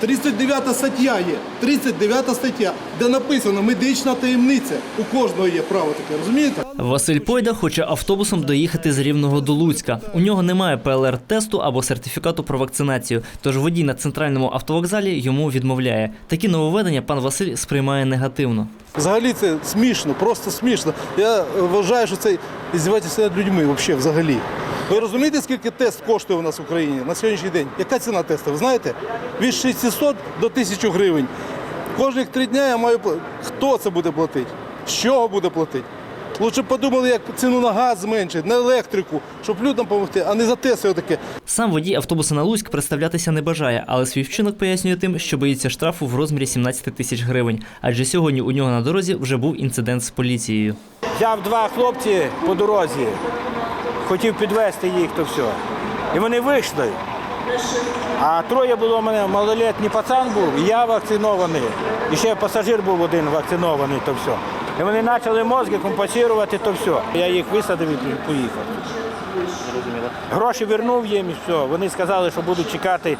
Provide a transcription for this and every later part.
39 стаття є. 39 стаття, де написано медична таємниця. У кожного є право таке, розумієте? Василь Пойда хоче автобусом доїхати з Рівного до Луцька. У нього немає ПЛР-тесту або сертифікату про вакцинацію, тож водій на центральному автовокзалі йому відмовляє. Такі нововведення пан Василь сприймає негативно. Взагалі це смішно, просто смішно. Я вважаю, що це іздівательство над людьми взагалі, взагалі. Ви розумієте, скільки тест коштує у нас в Україні на сьогоднішній день? Яка ціна тесту? Ви знаєте? Від 600 до 1000 гривень. Кожних три дні я маю платити. Хто це буде платити? З чого буде платити? Лучше б подумали, як ціну на газ зменшити, на електрику, щоб людям допомогти, а не за тести отаке. Сам водій автобуса на Луцьк представлятися не бажає, але свій вчинок пояснює тим, що боїться штрафу в розмірі 17 тисяч гривень. Адже сьогодні у нього на дорозі вже був інцидент з поліцією. Взяв два хлопці по дорозі, хотів підвести їх, то все. І вони вийшли. А троє було в мене, малолітній пацан був, і я вакцинований. І ще пасажир був один вакцинований, то все. І вони почали мозги компенсувати, то все. Я їх висадив і поїхав. Гроші вернув їм і все. Вони сказали, що будуть чекати,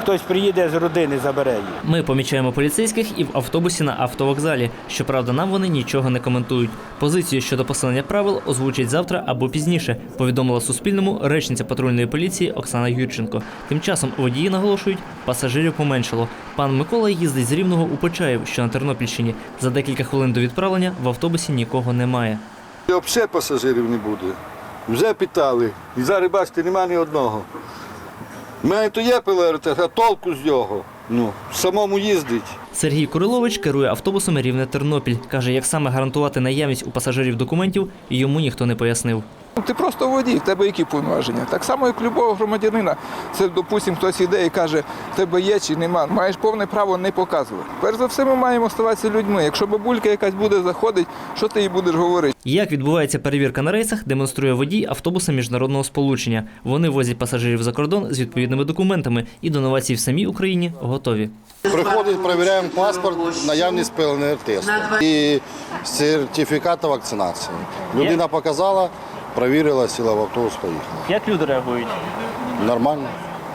хтось приїде з родини, забере їх. Ми помічаємо поліцейських і в автобусі на автовокзалі. Щоправда, нам вони нічого не коментують. Позицію щодо посилення правил озвучать завтра або пізніше. Повідомила Суспільному речниця патрульної поліції Оксана Юрченко. Тим часом водії наголошують, пасажирів поменшало. Пан Микола їздить з Рівного у Почаїв, що на Тернопільщині. За декілька хвилин до відправлення в автобусі нікого немає. Взагалі пасажирів не буде. Вже питали. І зараз бачите, немає ні одного. Мене то є ПЛРТ, а толку з нього. Ну, самому їздить. Сергій Курилович керує автобусом Рівне Тернопіль. Каже, як саме гарантувати наявність у пасажирів документів, йому ніхто не пояснив. Ти просто водій, в тебе які повноваження. Так само, як любого громадянина. Це, допустимо, хтось іде і каже, в тебе є чи нема. Маєш повне право не показувати. Перш за все, ми маємо ставатися людьми. Якщо бабулька якась буде заходить, що ти їй будеш говорити? Як відбувається перевірка на рейсах, демонструє водій автобуса міжнародного сполучення. Вони возять пасажирів за кордон з відповідними документами і до новацій в самій Україні готові. Приходить, перевіряємо паспорт, наявність ПЛР-тесту і сертифікат вакцинації. Людина показала, перевірила, сіла в автобус, поїхала. Як люди реагують? Нормально.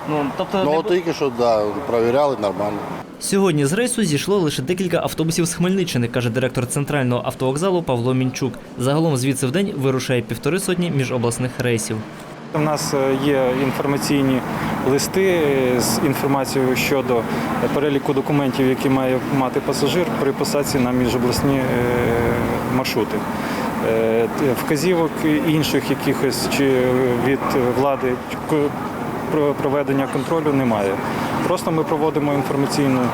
Ну тобто Ну от тільки що да, перевіряли нормально. сьогодні з рейсу зійшло лише декілька автобусів з Хмельниччини, каже директор центрального автовокзалу Павло Мінчук. Загалом звідси в день вирушає півтори сотні міжобласних рейсів. У нас е, є інформаційні листи е, з інформацією щодо переліку документів, які має мати пасажир при посадці на міжобласні е, маршрути. Е, Вказівок інших якихось чи від влади проведення контролю немає. Просто ми проводимо інформаційну. е,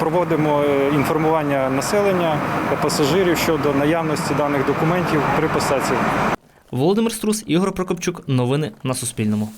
Проводимо е, інформування населення, пасажирів щодо наявності даних документів при посадці Володимир Струс, Ігор Прокопчук. Новини на Суспільному.